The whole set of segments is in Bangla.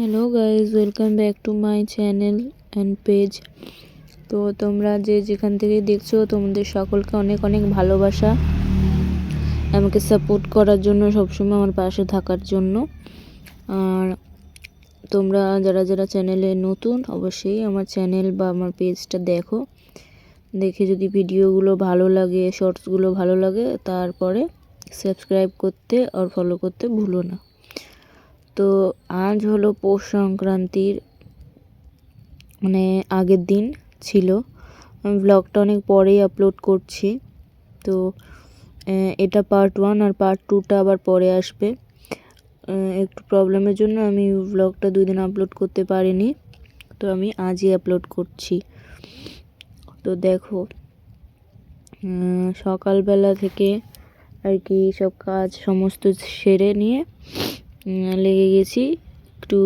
Hello guys welcome back to my channel and page তো তোমরা যে যেখান থেকে দেখছ, তোমাদের সকলকে অনেক অনেক ভালোবাসা। আমাকে সাপোর্ট করার জন্য, সবসময় আমার পাশে থাকার জন্য। আর তোমরা যারা যারা চ্যানেলে নতুন, অবশ্যই আমার চ্যানেল বা আমার পেজটা দেখো। দেখে যদি ভিডিওগুলো ভালো লাগে শর্টসগুলো ভালো লাগে, তারপরে সাবস্ক্রাইব করতে আর ফলো করতে ভুলো না। তো আজ হলো পৌষ সংক্রান্তির মানে আগের দিন ছিল। আমি ব্লগটা অনেক পরেই আপলোড করছি। তো এটা পার্ট ওয়ান আর পার্ট টুটা আবার পরে আসবে। একটু প্রবলেমের জন্য আমি ব্লগটা দুই দিন আপলোড করতে পারিনি। তো আমি আজই আপলোড করছি। তো দেখো সকালবেলা থেকে আর কি সব কাজ সমস্ত সেরে নিয়ে লেগে গেছি একটু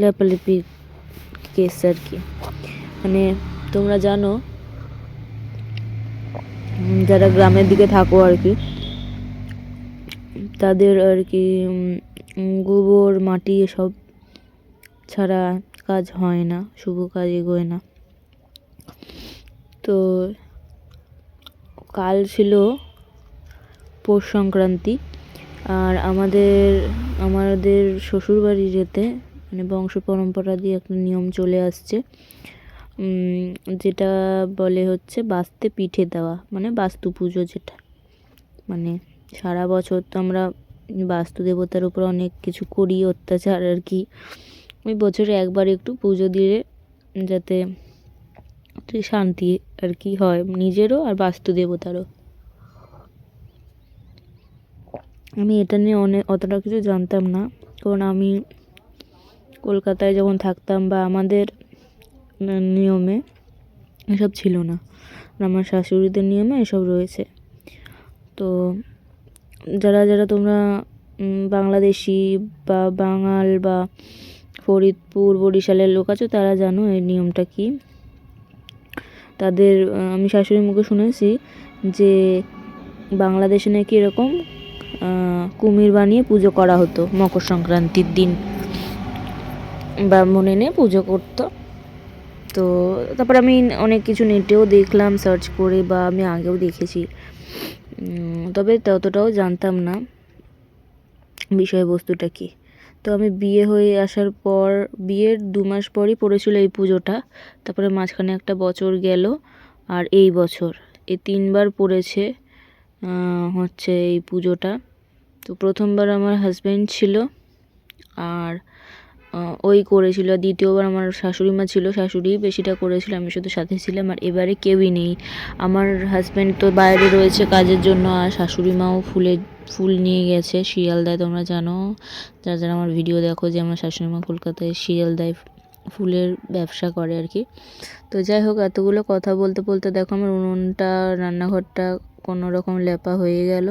লেপালেপি কেস আর কি। মানে তোমরা জানো যারা গ্রামের দিকে থাকো আর কি, তাদের আর কি গোবর, মাটি এসব ছাড়া কাজ হয় না, শুভ কাজ এগোয় না। তো কাল ছিল পৌষ সংক্রান্তি, আর আমাদের আমাদের শ্বশুরবাড়ি যেতে মানে বংশ পরম্পরা দিয়ে একটা নিয়ম চলে আসছে। যেটা বলে হচ্ছে বাস্তে পিঠে দেওয়া মানে বাস্তু পুজো যেটা। মানে সারা বছর তো আমরা বাস্তু দেবতার উপর অনেক কিছু করি, অত্যাচার আর কি। ওই বছরে একবার একটু পুজো দিলে যাতে শান্তি আর কি হয়, নিজেরও আর বাস্তু দেবতারও। আমি এটা নিয়ে অনেক অতটা কিছু জানতাম না। কারণ আমি কলকাতায় যখন থাকতাম বা আমাদের নিয়মে এসব ছিল না। আমার শাশুড়িদের নিয়মে এসব রয়েছে। তো যারা যারা তোমরা বাংলাদেশি বা বাঙাল বা ফরিদপুর, বরিশালের লোক আছো, তারা জানো এই নিয়মটা কি। তাদের আমি শাশুড়ির মুখে শুনেছি যে বাংলাদেশে নাকি এরকম কুমির বানিয়ে পুজো করা হতো মকর সংক্রান্তির দিন। ব্রাহ্মণ এনে পুজো করতো। তো তারপর আমি অনেক কিছু নেটেও দেখলাম সার্চ করে বা আমি আগেও দেখেছি। তবে ততটাও জানতাম না বিষয়বস্তুটা কি। তো আমি বিয়ে হয়ে আসার পর, বিয়ের দু মাস পরই পড়েছিল এই পুজোটা। তারপরে মাঝখানে একটা বছর গেল, আর এই বছর। এই তিনবার পড়েছে হচ্ছে এই পুজোটা। তো প্রথমবার আমার হাজব্যান্ড ছিল আর ওই করেছিল। দ্বিতীয়বার আমার শাশুড়ি মা ছিল, শাশুড়ি বেশিটা করেছিল, আমি শুধু সাথে ছিলাম আর এবারে কেউই নেই। আমার হাজব্যান্ড তো বাইরে রয়েছে কাজের জন্য আর শাশুড়ি মাও ফুলে, ফুল নিয়ে গেছে। শিয়ালদায় তোমরা জানো। যারা যারা আমার ভিডিও দেখো যে আমার শাশুড়ি মা কলকাতায় শিয়ালদায় ফুলের ব্যবসা করে আর কি। তো যাই হোক, এতগুলো কথা বলতে বলতে দেখো আমার উনুনটা, রান্নাঘরটা কোনো রকম লেপা হয়ে গেল।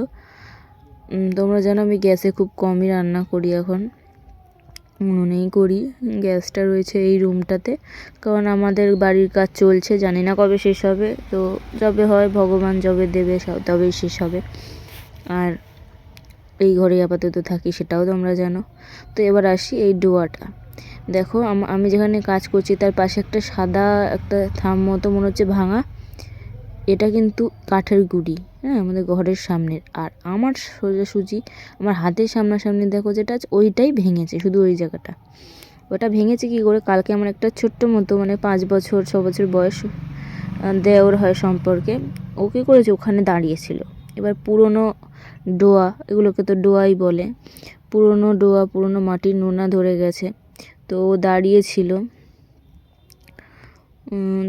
তোমরা জানো আমি গ্যাসে খুব কমই রান্না করি এখন। উনুনেই করি। গ্যাসটা রয়েছে এই রুমটাতে। কারণ আমাদের বাড়ির কাজ চলছে, জানি না কবে শেষ হবে। তো যবে হয় ভগবান যবে দেবে তবেই শেষ হবে। আর এই ঘরে আপাতত থাকি, সেটাও তোমরা জানো। তো এবার আসি এই ডোয়াটা। দেখো আমি যেখানে কাজ করছি, তার পাশে একটা সাদা একটা থাম মতো মনে হচ্ছে ভাঙা। এটা কিন্তু কাঠের গুঁড়ি হ্যাঁ আমাদের ঘরের সামনের। আর আমার সোজাসুজি, আমার হাতের সামনাসামনি দেখো যেটা আছে, ওইটাই ভেঙেছে, শুধু ওই জায়গাটা। ওটা ভেঙেছে কি করে? কালকে আমার একটা ছোট্ট মতো মানে পাঁচ বছর, ছ বছর বয়স দেওর হয় সম্পর্কে, ও কী করেছে? ওখানে দাঁড়িয়েছিল। এবার পুরনো ডোয়া, এগুলোকে তো ডোয়াই বলে, পুরনো ডোয়া, পুরনো মাটির নোনা ধরে গেছে। তো ও দাঁড়িয়েছিল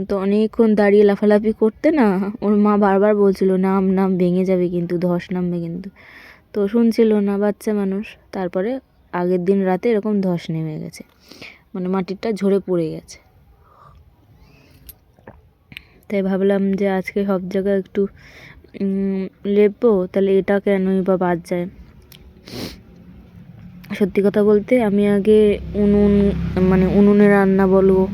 তো অনেকক্ষণ দাঁড়িয়ে লাফালাফি করতে না, ওর মা বারবার বলছিল, নাম নাম ভেঙে যাবে কিন্তু, ধস নামবে কিন্তু। তো শুনছিল না বাচ্চা মানুষ, তারপরে আগের দিন রাতে এরকম ধস নেমে গেছে মানে মাটিরটা ঝরে পড়ে গেছে। তাই ভাবলাম যে আজকে সব জায়গায় একটু লেপবো, তাহলে এটা কেনই বা বাদ যায়? সত্যি কথা বলতে আমি আগে উনুন মানে উনুনে রান্না বলো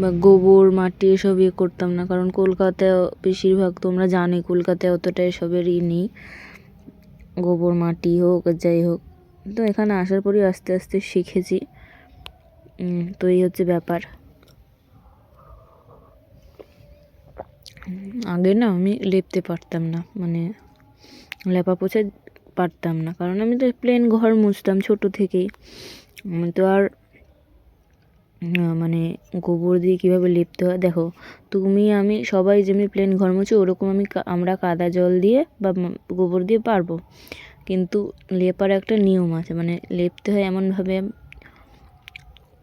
বা গোবর, মাটি এসব ইয়ে করতাম না। কারণ কলকাতায় বেশিরভাগ তোমরা জানে কলকাতায় অতটা এসবের ই নেই। গোবর, মাটি হোক, যাই হোক। তো এখানে আসার পরই আস্তে আস্তে শিখেছি। তো এই হচ্ছে ব্যাপার। আগে না আমি লেপতে পারতাম না। মানে লেপা পোছা পারতাম না। কারণ আমি তো প্লেন ঘর মুছতাম ছোট থেকেই। আমি তো আর মানে গোবর দিয়ে কীভাবে লিপতে হয়? দেখো, তুমি, আমি সবাই যেমনি প্লেন ঘর মুছি, ওরকম আমি আমরা কাদা জল দিয়ে বা গোবর দিয়ে পারব। কিন্তু লেপার একটা নিয়ম আছে মানে লেপতে হয় এমনভাবে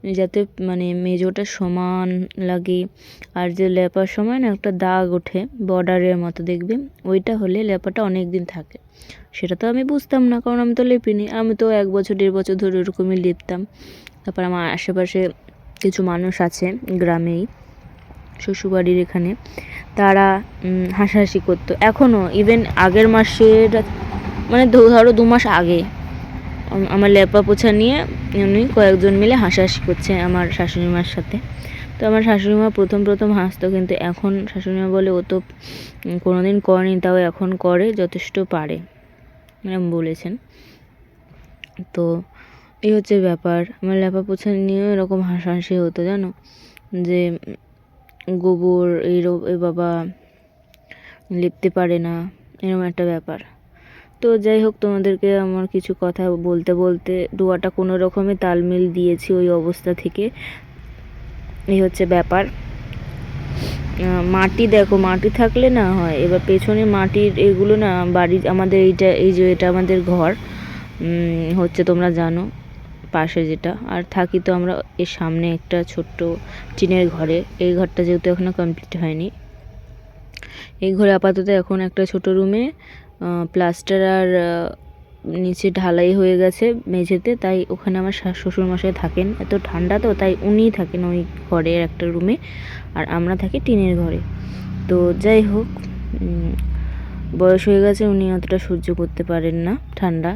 যাতে মানে মেজোটা সমান লাগে। আর যে লেপার সময় না একটা দাগ ওঠে বর্ডারের মতো, দেখবে? ওইটা হলে লেপাটা অনেক দিন থাকে। সেটা তো আমি বুঝতাম না, কারণ আমি তো লেপিনি। আমি তো এক বছর, দেড় বছর ধরে ওরকমই লিপতাম। তারপর আমার আশেপাশে কিছু মানুষ আছে গ্রামেই, শ্বশুরবাড়ির এখানে। তারা হাসাহাসি করতো। এখনও ইভেন আগের মাসের মানে ধরো দু মাস আগে আমার লেপা পোছা নিয়ে এমনি কয়েকজন মিলে হাসাহাসি করছে আমার শাশুড়ি মার সাথে। তো আমার শাশুড়ি মা প্রথম প্রথম হাসতো, কিন্তু এখন শাশুড়ি মা বলে, ও তো কোনোদিন করেনি, তাও এখন করে, যথেষ্ট পারে। এরকম বলেছেন। তো এই হচ্ছে ব্যাপার। আমার লেপা পোছা নিয়েও এরকম হাসাহাসি হতো, জানো? যে গোবর, এই বাবা লিপতে পারে না এরকম একটা ব্যাপার। তো যাই হোক, তোমাদেরকে আমার কিছু কথা বলতে বলতে ডোয়াটা কোনো রকমে তালমিল দিয়েছি ওই অবস্থা থেকে। এই হচ্ছে ব্যাপার। মাটি দেখো, মাটি থাকলে না হয়, এবার পেছনে মাটির এগুলো না বাড়ি, আমাদের এইটা, এই যে এটা আমাদের ঘর হচ্ছে তোমরা জানো, পাশে যেটা। আর থাকি তো আমরা এর সামনে একটা ছোট্ট টিনের ঘরে। এই ঘরটা যেহেতু এখনও কমপ্লিট হয়নি। এই ঘরে আপাতত এখন একটা ছোট রুমে প্লাস্টার আর নিচে ঢালাই হয়ে গেছে মেঝেতে, তাই ওখানে আমার শাশ শ্বশুর মশাই থাকেন। এত ঠান্ডা তো, তাই উনিই থাকেন ওই ঘরের একটা রুমে, আর আমরা থাকি টিনের ঘরে। তো যাই হোক বয়স হয়ে গেছে, উনি অতটা সহ্য করতে পারেন না, ঠান্ডা।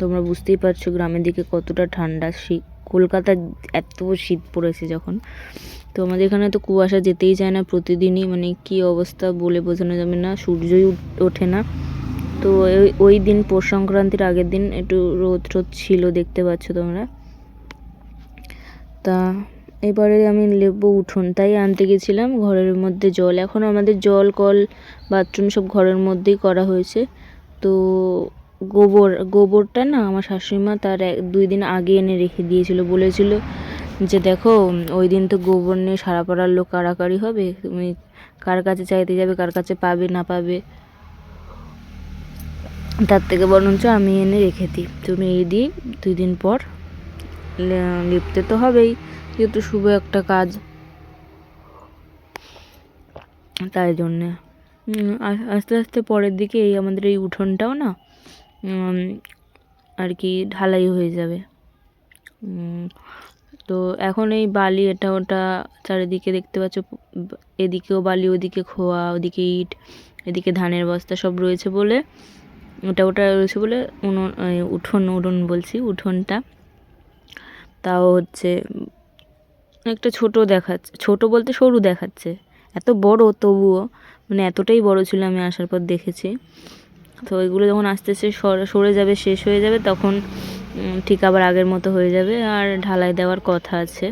তোমরা বুঝতেই পারছ গ্রামের দিকে কতটা ঠান্ডা। শীত কলকাতায় এত শীত পড়েছে যখন। তো আমাদের এখানে তো কুয়াশা যেতেই চায় না প্রতিদিনই মানে কি অবস্থা বলে বোঝানো যাবে না। সূর্যই ওঠে না। তো ওই ওই দিন পৌষ সংক্রান্তির আগের দিন একটু রোদ রোদ ছিল, দেখতে পাচ্ছ তোমরা। তা এবারে আমি লেবু উঠোন তাই আনতে গেছিলাম, ঘরের মধ্যে জল। এখন আমাদের জল, কল, বাথরুম সব ঘরের মধ্যেই করা হয়েছে। তো গোবর, গোবরটা না আমার শাশুড়ি মা তার এক, দুই দিন আগে এনে রেখে দিয়েছিল। বলেছিল যে দেখো, ওই দিন তো গোবর নিয়ে সারা পাড়ার লোক কাড়াকাড়ি হবে। তুমি কার কাছে চাইতে যাবে, কার কাছে পাবে, না পাবে? তার থেকে বরঞ্চ আমি এনে রেখে দিই। তুমি এই দিই দুই দিন পর লিপতে তো হবেই, যেহেতু শুভ একটা কাজ। তাই জন্যে আস্তে আস্তে পরের দিকে এই আমাদের এই উঠোনটাও না আর কি ঢালাই হয়ে যাবে। তো এখন এই বালি এটা ওটা চারিদিকে দেখতে পাচ্ছ, এদিকেও বালি, ওদিকে খোয়া, ওদিকে ইট, এদিকে ধানের বস্তা সব রয়েছে বলে ওটা ওটা রয়েছে বলে উনুন উঠোন উঠোন বলছি, উঠোনটা। তাও হচ্ছে একটা ছোট দেখাচ্ছে, ছোট বলতে সরু দেখাচ্ছে। এত বড় তবুও মানে এতটাই বড় ছিল আমি আসার পর দেখেছি। তো এগুলো যখন আস্তে আস্তে সরে যাবে, শেষ হয়ে যাবে, তখন ঠিক আবার আগের মতো হয়ে যাবে আর ঢালাই দেওয়ার কথা আছে।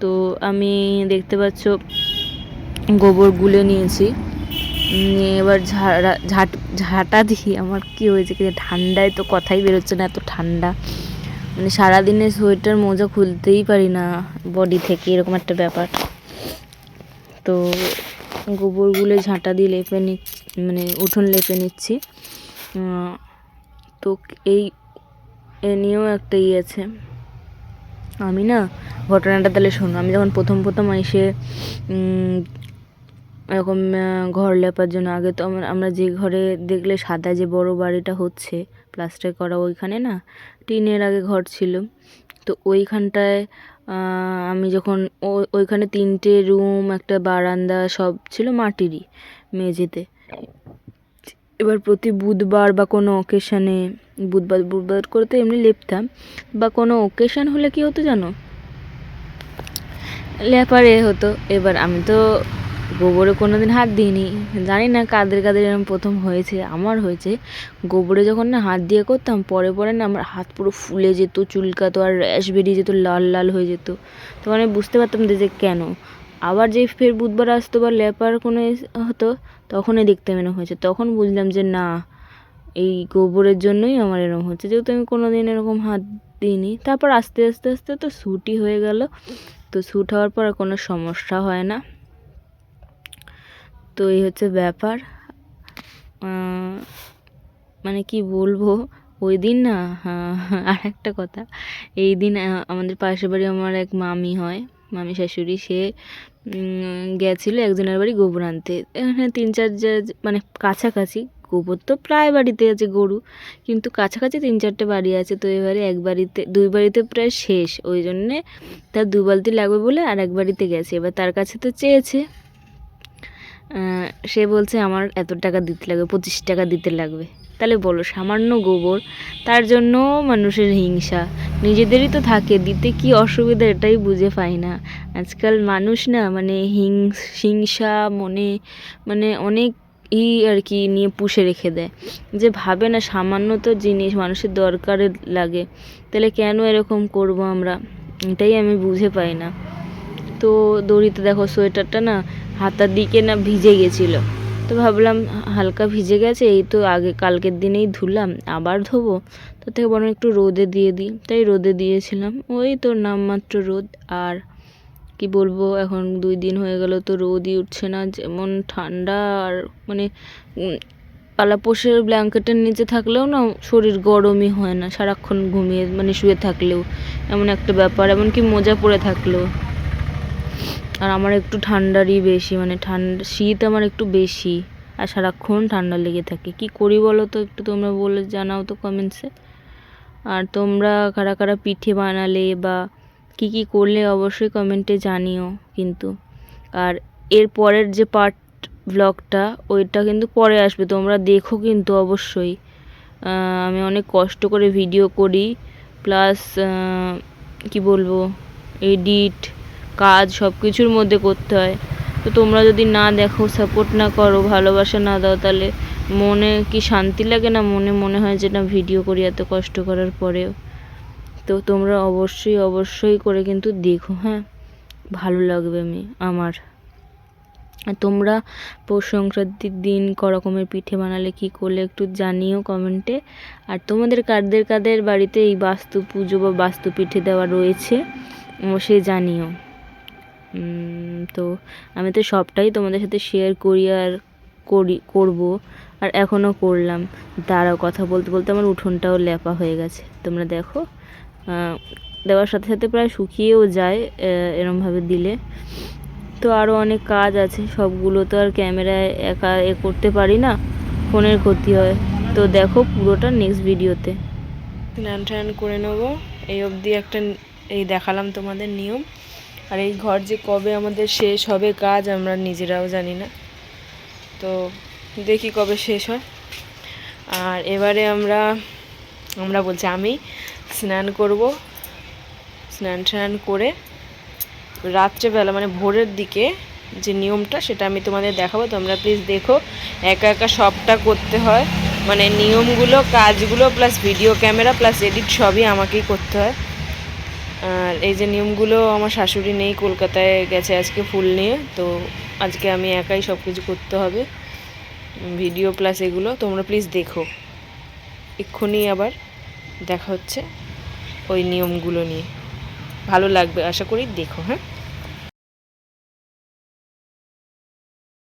তো আমি দেখতে পাচ্ছ গোবর গুলে নিয়েছি। নিয়ে এবার ঝাড়া, ঝাট, ঝাঁটা দিয়ে আমার কি হয়েছে কি ঠান্ডায় তো কথাই বেরোচ্ছে না, এত ঠান্ডা। মানে সারাদিনে সোয়েটার, মোজা খুলতেই পারি না বডি থেকে এরকম একটা ব্যাপার। তো গোবর গুলে ঝাঁটা দিয়ে লেপে নি মানে উঠোন লেপে নিচ্ছি। তো এই, এ নিয়েও একটা ইয়ে আছে। আমি না, ঘটনাটা তাহলে শোনো, আমি যখন প্রথম প্রথম এসে এরকম ঘর লেপার জন্য। আগে তো আমরা যে ঘরে দেখলে সাদা যে বড় বাড়িটা হচ্ছে, প্লাস্টার করা ওইখানে না, টিনের আগে ঘর ছিল। তো ওইখানটায় আমি যখন ওইখানে তিনটে রুম, একটা বারান্দা, সব ছিল মাটিরই মেঝেতে। এবার প্রতি বুধবার বা কোনো অকেশানে বুধবার বুধবার করে তো এমনি লেপতাম, বা কোনো অকেশান হলে কি হতো জানো? লেপারে হতো। এবার আমি তো গোবরে কোনো দিন হাত দিইনি। জানি না কাদের কাদের এরকম প্রথম হয়েছে, আমার হয়েছে। গোবরে যখন না হাত দিয়ে করতাম, পরে পরে না আমার হাত পুরো ফুলে যেত, চুলকাতো আর র্যাশ বেরিয়ে যেত, লাল লাল হয়ে যেত। তখন আমি বুঝতে পারতাম যে কেন? আবার যে ফের বুধবার আসতো বা লেপার কোনো হতো, তখনই দেখতে মনে হয়েছে। তখন বুঝলাম যে, না, এই গোবরের জন্যই আমার এরকম হচ্ছে। যেহেতু আমি কোনো দিন এরকম হাত দিইনি। তারপর আস্তে আস্তে আস্তে তো শ্যুটই হয়ে গেল। তো শ্যুট হওয়ার পর কোনো সমস্যা হয় না। তো এই হচ্ছে ব্যাপার। মানে কি বলব? ওই দিন না আর একটা কথা। এই দিন আমাদের পাশের বাড়ি আমার এক মামি হয়, মামি শাশুড়ি। সে গেছিল একজনের বাড়ি গোবর আনতে। এখানে তিন, চার মানে কাছাকাছি, গোবর তো প্রায় বাড়িতে আছে গরু, কিন্তু কাছাকাছি তিন, চারটে বাড়ি আছে। তো এবারে এক বাড়িতে, দুই বাড়িতে প্রায় শেষ। ওই জন্যে তার দু বালতি লাগবে বলে আর এক বাড়িতে গেছে। এবার তার কাছে তো চেয়েছে। সে বলছে, আমার এত টাকা দিতে লাগবে, পঁচিশ টাকা দিতে লাগবে। তাহলে বলো, সামান্য গোবর, তার জন্য মানুষের হিংসা। নিজেদেরই তো থাকে, দিতে কি অসুবিধা এটাই বুঝে পাই না। আজকাল মানুষ না মানে হিংস, হিংসা মনে মানে অনেক ই আর কি নিয়ে পুষে রেখে দেয়। যে ভাবে না, সামান্য তো জিনিস মানুষের দরকারে লাগে। তাহলে কেন এরকম করব আমরা? এটাই আমি বুঝে পাই না। তো দড়িতে দেখো, সোয়েটারটা না হাতার দিকে না ভিজে গেছিল। তো ভাবলাম হালকা ভিজে গেছে এই তো আগে কালকের দিনেই ধুলাম আবার ধোবো। তার থেকে বরং একটু রোদে দিয়ে দিই। তাই রোদে দিয়েছিলাম। ওই তো নামমাত্র রোদ। আর কি বলব এখন দুই দিন হয়ে গেল তো রোদই উঠছে না। যেমন ঠান্ডা আর মানে উম, পালাপোষের ব্ল্যাঙ্কেটের নিচে থাকলেও না শরীর গরমই হয় না। সারাক্ষণ ঘুমিয়ে মানে শুয়ে থাকলেও। এমন একটা ব্যাপার। এমনকি মোজা পরে থাকলেও। আর আমার একটু ঠান্ডারই বেশি মানে ঠান্ডা, শীত আমার একটু বেশি, আর সারাক্ষণ ঠান্ডা লেগে থাকে। কি করি বলো তো একটু তোমরা বলে জানাও তো কমেন্টসে আর তোমরা কারা কারা পিঠে বানালে বা কি কি করলে অবশ্যই কমেন্টে জানিও কিন্তু। আর এর পরের যে পার্ট ব্লগটা ওইটা কিন্তু পরে আসবে, তোমরা দেখো কিন্তু অবশ্যই। আমি অনেক কষ্ট করে ভিডিও করি প্লাস কি বলব এডিট কাজ সব কিছুর মধ্যে করতে হয়। তো তোমরা যদি না দেখো সাপোর্ট না করো, ভালোবাসা না দাও, তাহলে মনে কি শান্তি লাগে না? মনে মনে হয় যে না ভিডিও করি এত কষ্ট করার পরেও। তো তোমরা অবশ্যই অবশ্যই করে কিন্তু দেখো হ্যাঁ? ভালো লাগবে আমি, আমার। আর তোমরা পৌষ সংক্রান্তির দিন ক রকমের পিঠে বানালে কি করলে একটু জানিও কমেন্টে। আর তোমাদের কাদের কাদের বাড়িতে এই বাস্তু পুজো বা বাস্তু পিঠে দেওয়া রয়েছে, অবশ্যই জানিও। তো আমি তো সবটাই তোমাদের সাথে শেয়ার করি আর করি, করব আর এখনও করলাম। দাঁড়াও, কথা বলতে বলতে আমার উঠোনটাও ল্যাপা হয়ে গেছে। তোমরা দেখো দেওয়ার সাথে সাথে প্রায় শুকিয়েও যায় এরমভাবে দিলে। তো আরও অনেক কাজ আছে, সবগুলো তো আর ক্যামেরায় একা এ করতে পারি না, ফোনের ক্ষতি হয়। তো দেখো পুরোটা নেক্সট ভিডিওতে স্নান টান করে নেব, এই অবধি একটা এই দেখালাম তোমাদের নিয়ম। আর এই ঘর যে কবে আমাদের শেষ হবে কাজ আমরা নিজেরাও জানি না। তো দেখি কবে শেষ হয়। আর এবারে আমরা আমরা বলছি আমি স্নান করব। স্নান টান করে রাত্রেবেলা মানে ভোরের দিকে যে নিয়মটা সেটা আমি তোমাদের দেখাবো। তোমরা প্লিজ দেখো, একা একা সবটা করতে হয়। মানে নিয়মগুলো, কাজগুলো plus video camera plus edit সবই আমাকেই করতে হয়। আর এই যে নিয়মগুলো আমার শাশুড়ি নেই, কলকাতায় গেছে আজকে ফুল নিয়ে, তো আজকে আমি একাই সব কিছু করতে হবে। ভিডিও প্লাস এগুলো, তোমরা প্লিজ দেখো। এক্ষুনি আবার দেখা হচ্ছে ওই নিয়মগুলো নিয়ে। ভালো লাগবে, আশা করি দেখো হ্যাঁ?